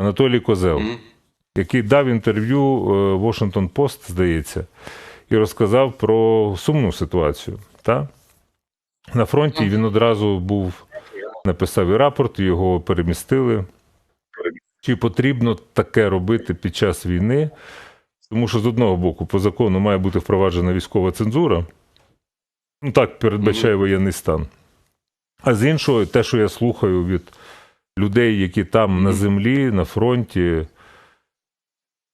Анатолій Козел, Мгм. який дав інтерв'ю е, Washington Post, здається, і розказав про сумну ситуацію. Та? На фронті він одразу був, написав і рапорт, його перемістили. Чи потрібно таке робити під час війни? Тому що з одного боку, по закону має бути впроваджена військова цензура. Ну так передбачає воєнний стан. А з іншого, те, що я слухаю від людей, які там на землі, на фронті,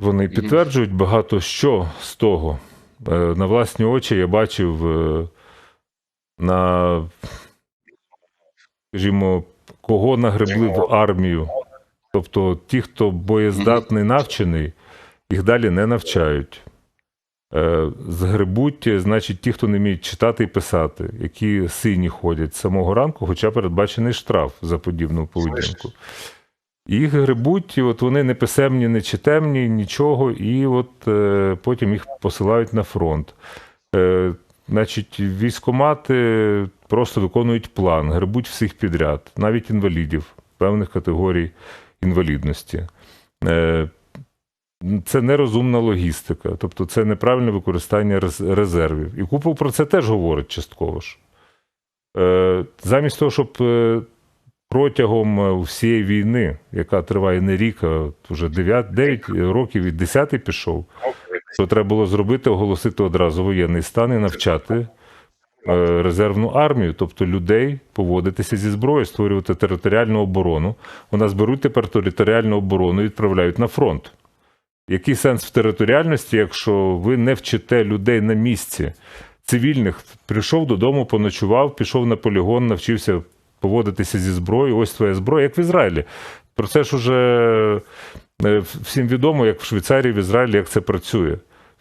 вони підтверджують багато що з того. Е, На власні очі я бачив е, на, скажімо, кого нагребли в армію. Тобто ті, хто боєздатний, навчений, їх далі не навчають. Е, Згребуть, значить, ті, хто не вміють читати і писати, які сині ходять з самого ранку, хоча передбачений штраф за подібну поведінку. Їх гребуть, і от вони не писемні, не читемні, нічого, і от е, потім їх посилають на фронт. Е, значить, військомати просто виконують план, гребуть всіх підряд, навіть інвалідів, певних категорій інвалідності. Е, це нерозумна логістика, тобто це неправильне використання рез- резервів. І Купов про це теж говорить частково ж. Е, замість того, щоб е, протягом е, всієї війни, яка триває не рік, а вже 9, 9 років і 10 пішов, що треба було зробити, оголосити одразу воєнний стан і навчати резервну армію, тобто людей поводитися зі зброєю, створювати територіальну оборону. У нас беруть тепер територіальну оборону і відправляють на фронт. Який сенс в територіальності, якщо ви не вчите людей на місці, цивільних прийшов додому, поночував, пішов на полігон, навчився поводитися зі зброєю. Ось твоя зброя, як в Ізраїлі. Про це ж уже е, всім відомо, як в Швейцарії, в Ізраїлі, як це працює.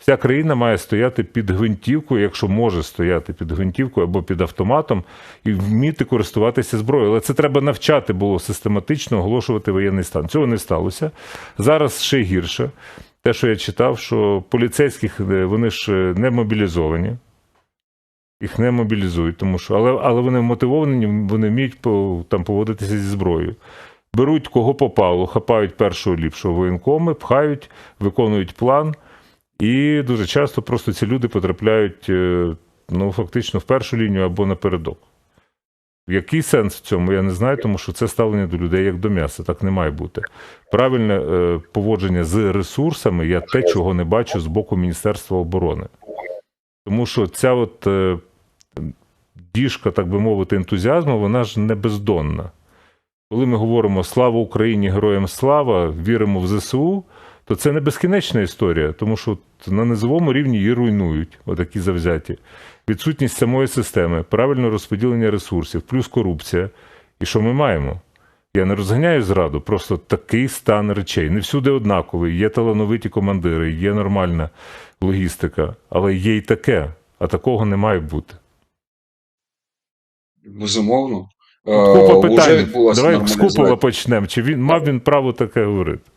Вся країна має стояти під гвинтівкою, якщо може стояти під гвинтівкою або під автоматом, і вміти користуватися зброєю. Але це треба навчати було систематично оголошувати воєнний стан. Цього не сталося. Зараз ще гірше. Те, що я читав, що поліцейських е, вони ж е, не мобілізовані. Їх не мобілізують, тому що але, але вони мотивовані, вони вміють там поводитися зі зброєю. Беруть кого попало, хапають першого ліпшого воєнкоми, пхають, виконують план. І дуже часто просто ці люди потрапляють е, ну, фактично в першу лінію або напередок. Який сенс в цьому, я не знаю, тому що це ставлення до людей як до м'яса. Так не має бути. Правильне е, поводження з ресурсами я те, чого не бачу з боку Міністерства оборони. Тому що ця от е, діжка, так би мовити, ентузіазму, вона ж не бездонна. Коли ми говоримо слава Україні, героям слава, віримо в ЗСУ, то це не безкінечна історія, тому що на низовому рівні її руйнують, отакі завзяті. Відсутність самої системи, правильне розподілення ресурсів, плюс корупція. І що ми маємо? Я не розганяю зраду, просто такий стан речей. Не всюди однаковий. Є талановиті командири, є нормальна логістика, але є й таке, а такого не має бути. Безумовно. Е, Купа питань. Давай з. Купова почнемо. Чи він мав він право таке говорити?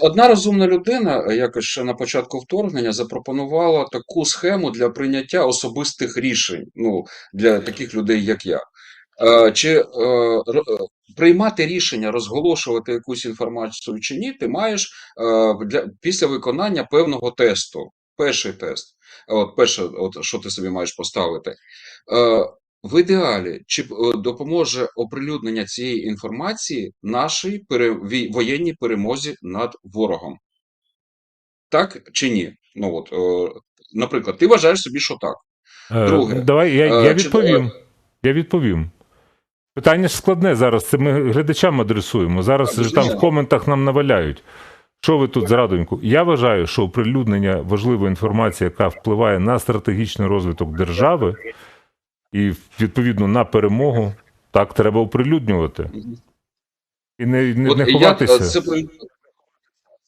Одна розумна людина, якось ще на початку вторгнення, запропонувала таку схему для прийняття особистих рішень, ну, для таких людей, як я. Е, Чи е, е, приймати рішення, розголошувати якусь інформацію чи ні, ти маєш е, для, після виконання певного тесту. Перший тест. От, перше, от, що ти собі маєш поставити. В ідеалі, чи е, допоможе оприлюднення цієї інформації нашій пере, воєнній перемозі над ворогом? Так чи ні? Ну от, е, наприклад, ти вважаєш собі, що так. Е, Друге. Давай я, я чи- відповім. Я відповім. Питання ж складне зараз. Це ми глядачам адресуємо. Зараз А, там в коментах нам наваляють. Що ви тут зрадоньку? Я вважаю, що оприлюднення важливої інформації, яка впливає на стратегічний розвиток держави і відповідно на перемогу, так треба оприлюднювати. І не, не, От не ховатися. е, це,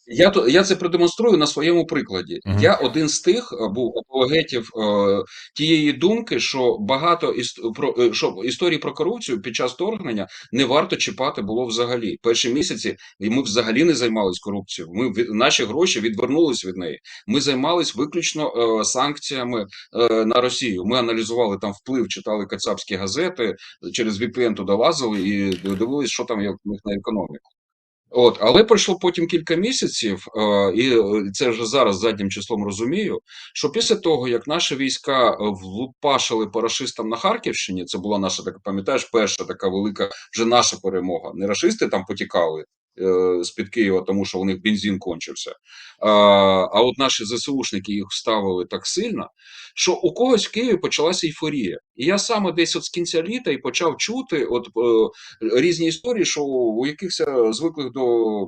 я, я це продемонструю на своєму прикладі. Мгм. Я один з тих е, був апологетів е, тієї думки, що багато іс, про е, що історії про корупцію під час вторгнення не варто чіпати було взагалі. Перші місяці ми взагалі не займались корупцією. Ми від- наші гроші відвернулись від неї. Ми займались виключно е, санкціями е, на Росію. Ми аналізували там вплив, читали кацапські газети, через VPN туди лазили і дивились, що там них на економіку. От, але пройшло потім кілька місяців, е, і е, це вже зараз заднім числом розумію, що після того, як наші війська е, влупашили по рашистам на Харківщині, це була наша така, пам'ятаєш, перша така велика вже наша перемога. Не рашисти там потікали е, з-під Києва, тому що у них бензин кончився. А, от наші ЗСУшники їх ставили так сильно, що у когось в Києві почалася ейфорія. І я саме десь от з кінця літа і почав чути от е, різні історії, що у якихось е, звиклих до,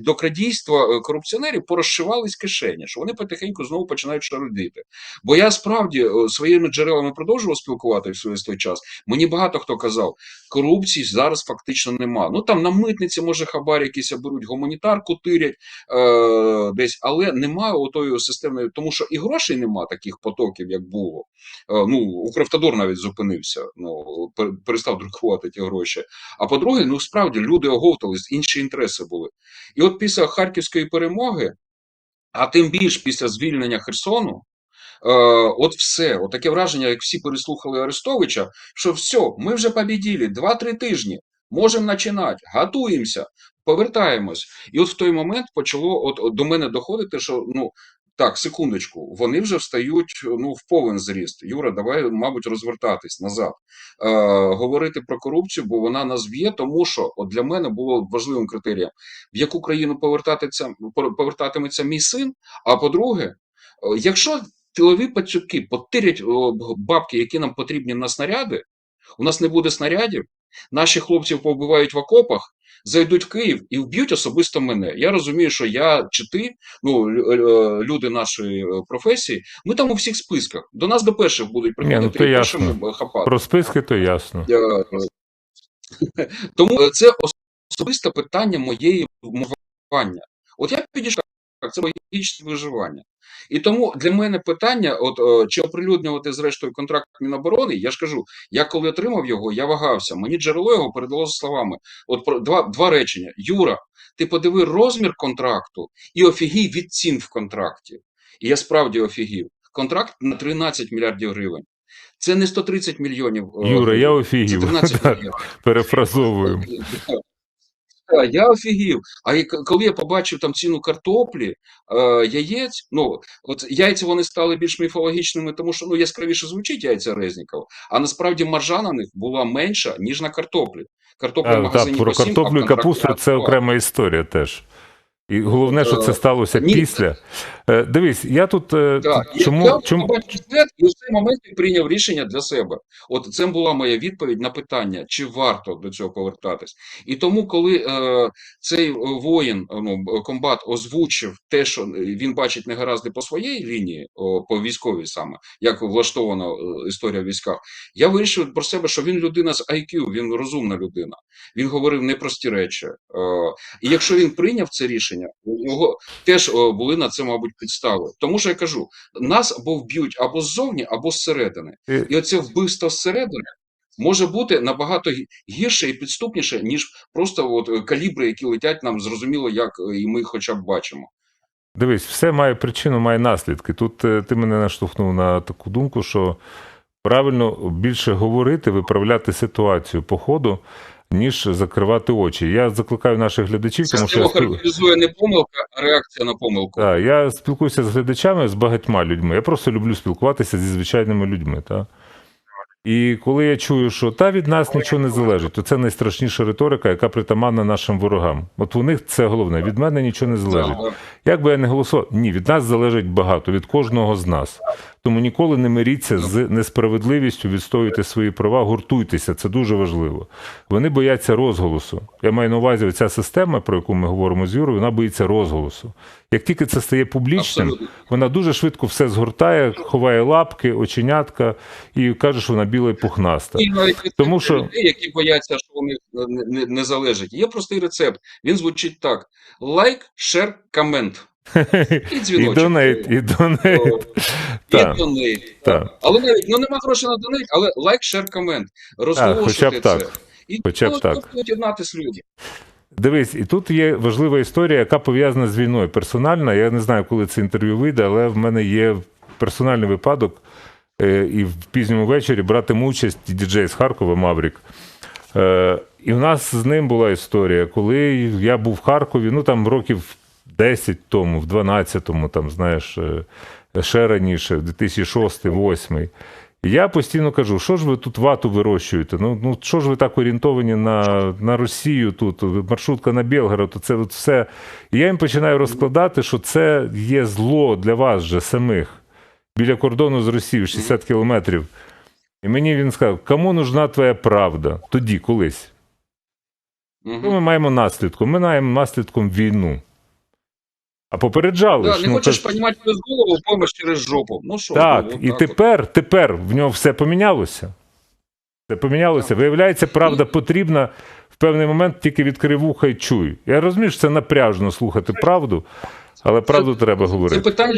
до крадійства корупціонерів порозшивались кишені, що вони потихеньку знову починають шарудити. Бо я справді своїми джерелами продовжував спілкуватися весь той час. Мені багато хто казав, корупції зараз фактично нема. Ну там на митниці, може, хабар якийсь беруть, гуманітарку тирять е, десь, але немає отої системної, тому що і грошей нема таких потоків, як було. Е, ну, Укравтодор навіть зупинився, ну, перестав друкувати ті гроші. А по-друге, ну справді люди оговтались, інші інтереси були. І от після Харківської перемоги, а тим більш після звільнення Херсону, е, от все, от таке враження, як всі переслухали Арестовича, що все, ми вже побіділи, 2-3 тижні, можемо починати, готуємося, повертаємось. І от в той момент почало от, от до мене доходити, що ну. Так, секундочку, вони вже встають ну, в повен зріст. Юра, давай, мабуть, розвертатись назад. Е, говорити про корупцію, бо вона нас б'є, тому що от для мене було важливим критерієм, в яку країну повертатися, повертатиметься мій син. А по-друге, е, якщо тилові пацюки потирять бабки, які нам потрібні на снаряди, у нас не буде снарядів, наші хлопців повбивають в окопах, зайдуть в Київ і вб'ють особисто мене. Я розумію, що я чи ти, ну е, люди нашої е, професії, ми там у всіх списках. До нас до перших будуть Ні, ну, приходити то ясно. першими хапати. Про списки то ясно. Е, Тому це особисте питання моєї вмовання. От я підійшов, це моє логічне виживання. І тому для мене питання, от е, чи оприлюднювати зрештою контракт Міноборони, я ж кажу, я коли отримав його, я вагався. Мені джерело його передало за словами. От про два, два речення: Юра, ти подиви розмір контракту і офігій від цін в контракті. І я справді офігів. Контракт на 13 мільярдів гривень. Це не 130 мільйонів. е, Юра, я офігів. 13 Так, мільйонів. Перефразовуємо. Так, Я офігів. А коли я побачив там ціну картоплі, е, яєць, ну от яйця вони стали більш міфологічними, тому що ну яскравіше звучить яйця Резнікова, а насправді маржа на них була менша, ніж на картоплі. Картопля в магазині так, про по 7, картоплю і капусту це окрема історія теж. І головне, що це Е, сталося ні. після. Е, Дивись, я тут е, Так, чому, я, чому... я і в цей момент прийняв рішення для себе. От це була моя відповідь на питання, чи варто до цього повертатись. І тому, коли е, цей воїн, ну, комбат озвучив те, що він бачить негаразди по своїй лінії, о, по військовій саме, як влаштована е, історія в військах, я вирішив про себе, що він людина з IQ, він розумна людина. Він говорив непрості речі. Е, і якщо він прийняв це рішення, у нього теж були на це, мабуть, підстави. Тому що я кажу, нас або вб'ють або ззовні, або зсередини. Е, І оце вбивство зсередини може бути набагато гірше і підступніше, ніж просто от е, калібри, які летять нам зрозуміло, як е, і ми хоча б бачимо. Дивись, все має причину, має наслідки. Тут е, ти мене наштовхнув на таку думку, що правильно більше говорити, виправляти ситуацію по ходу, ніж закривати очі. Я закликаю наших глядачів, Це тому що характеризує не помилка, а реакція на помилку. так, я спілкуюся з глядачами з багатьма людьми. Я просто люблю спілкуватися зі звичайними людьми. Та? І коли я чую, що та від нас нічого не залежить, то це найстрашніша риторика, яка притаманна нашим ворогам. От у них це головне. Від мене нічого не залежить. Як би я не голосував, ні, від нас залежить багато, від кожного з нас. Тому ніколи не миріться з несправедливістю, відстоюйте свої права, гуртуйтеся, це дуже важливо. Вони бояться розголосу. Я маю на увазі, ця система, про яку ми говоримо з Юрою, вона боїться розголосу. Як тільки це стає публічним, Абсолютно. вона дуже швидко все згортає, ховає лапки, оченятка і каже, що вона біла і пухнаста. І навіть Тому що- людей, які бояться, що вони не, не, не залежать. Є простий рецепт. Він звучить так: лайк, шер, комент. І І донейт, і донейт. І донейт. так. Але навіть ну нема грошей на донейт, але лайк, шер, комент. Розголошуйте це. так. І Хоча б так. будуть єднатись люди. Дивись, і тут є важлива історія, яка пов'язана з війною. Персональна. Я не знаю, коли це інтерв'ю вийде, але в мене є персональний випадок. е, І в пізньому вечорі братиму участь діджей з Харкова Маврік. Е, І в нас з ним була історія, коли я був в Харкові, ну там років 10 тому, в 12-му, там, знаєш, е, ще раніше, в 2006-2008. І я постійно кажу, що ж ви тут вату вирощуєте? Ну, ну що ж ви так орієнтовані на, на Росію тут, маршрутка на Білгород, це от все. І я їм починаю розкладати, що це є зло для вас же самих біля кордону з Росією 60 кілометрів. І мені він сказав, кому нужна твоя правда? Тоді, колись. Мгм. Що ми маємо наслідком? Ми маємо наслідком війну. А попереджали Да, ж. не ну, хочеш це- понімати через голову, помиш через жопу. Ну що, Так, ну, і так от. тепер, тепер в нього все помінялося. Все помінялося. Виявляється, правда потрібна в певний момент тільки відкрив вуха і чуй. Я розумію, що це напряжно слухати правду, але правду треба Це говорити. питання,